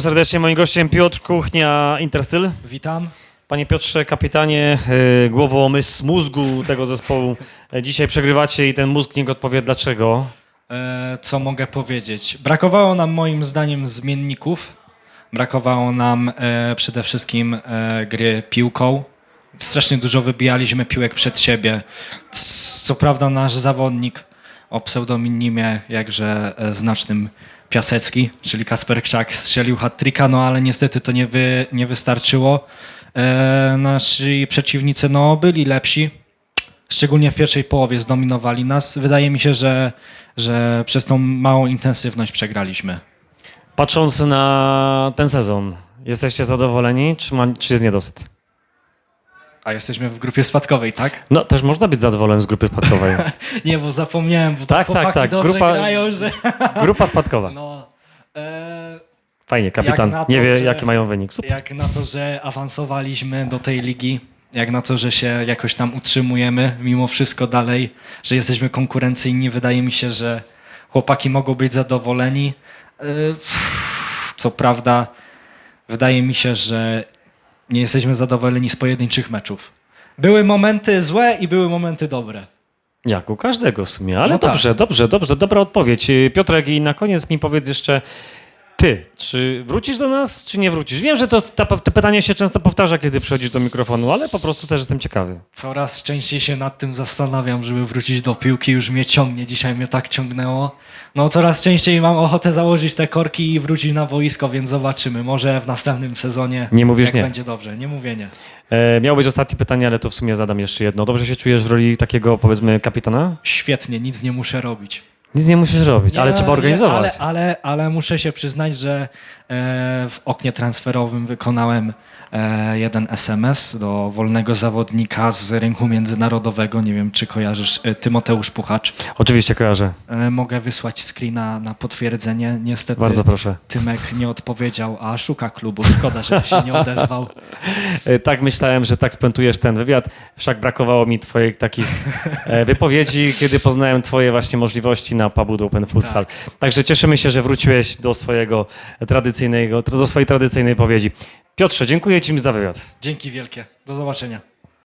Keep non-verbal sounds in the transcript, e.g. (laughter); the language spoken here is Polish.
Serdecznie moim gościem Piotr Kuchnia, Interstyl. Witam. Panie Piotrze, kapitanie, yy, głową mys mózgu tego zespołu. E, Dzisiaj przegrywacie i ten mózg nie odpowie dlaczego. E, co mogę powiedzieć? Brakowało nam moim zdaniem zmienników. Brakowało nam e, przede wszystkim e, gry piłką. Strasznie dużo wybijaliśmy piłek przed siebie. Co prawda nasz zawodnik o pseudonimie jakże znacznym Piasecki, czyli Kasper Krzak strzelił hat-tricka, no ale niestety to nie, wy, nie wystarczyło. E, nasi przeciwnicy no, byli lepsi, szczególnie w pierwszej połowie zdominowali nas. Wydaje mi się, że, że przez tą małą intensywność przegraliśmy. Patrząc na ten sezon, jesteście zadowoleni, czy, ma, czy jest niedosyt? A jesteśmy w grupie spadkowej, tak? (laughs) No, też można być zadowolonym z grupy spadkowej. (laughs) Nie, bo zapomniałem, bo Tak, tak, tak, Grupa- grają, że... (laughs) Grupa spadkowa. No, e, Fajnie, kapitan to, nie wie, że- jaki mają wynik. Super. jak na to, że awansowaliśmy do tej ligi, jak na to, że się jakoś tam utrzymujemy, mimo wszystko dalej, że jesteśmy konkurencyjni, wydaje mi się, że chłopaki mogą być zadowoleni. E, Co prawda, wydaje mi się, że nie jesteśmy zadowoleni z pojedynczych meczów. Były momenty złe i były momenty dobre. Jak u każdego w sumie, ale No tak. dobrze, dobrze, dobrze, dobra odpowiedź. Piotrek, i na koniec mi powiedz jeszcze, ty, czy wrócisz do nas, czy nie wrócisz? Wiem, że to, ta, to pytanie się często powtarza, kiedy przychodzisz do mikrofonu, ale po prostu też jestem ciekawy. Coraz częściej się nad tym zastanawiam, żeby wrócić do piłki. Już mnie ciągnie, dzisiaj mnie tak ciągnęło. No coraz częściej mam ochotę założyć te korki i wrócić na boisko, więc zobaczymy. Może w następnym sezonie Nie mówisz jak nie. będzie dobrze. Nie mówię nie. E, miało być ostatnie pytanie, ale to w sumie zadam jeszcze jedno. Dobrze się czujesz w roli takiego, powiedzmy, kapitana? Świetnie, nic nie muszę robić. Nic nie musisz robić, ale trzeba organizować. Ale, ale, ale muszę się przyznać, że e, w oknie transferowym wykonałem e, jeden SMS do wolnego zawodnika z rynku międzynarodowego. Nie wiem, czy kojarzysz e, Tymoteusz Puchacz. Oczywiście kojarzę. E, Mogę wysłać screena na potwierdzenie. Niestety Bardzo proszę. Tymek nie odpowiedział, a szuka klubu. Szkoda, że się nie odezwał. (laughs) E, Tak myślałem, że tak spętujesz ten wywiad, wszak brakowało mi twoich takich e, wypowiedzi, kiedy poznałem twoje właśnie możliwości na Pabud Open Futsal. Także cieszymy się, że wróciłeś do swojego tradycyjnego, do swojej tradycyjnej powiedzi. Piotrze, dziękuję ci za wywiad. Dzięki wielkie. Do zobaczenia.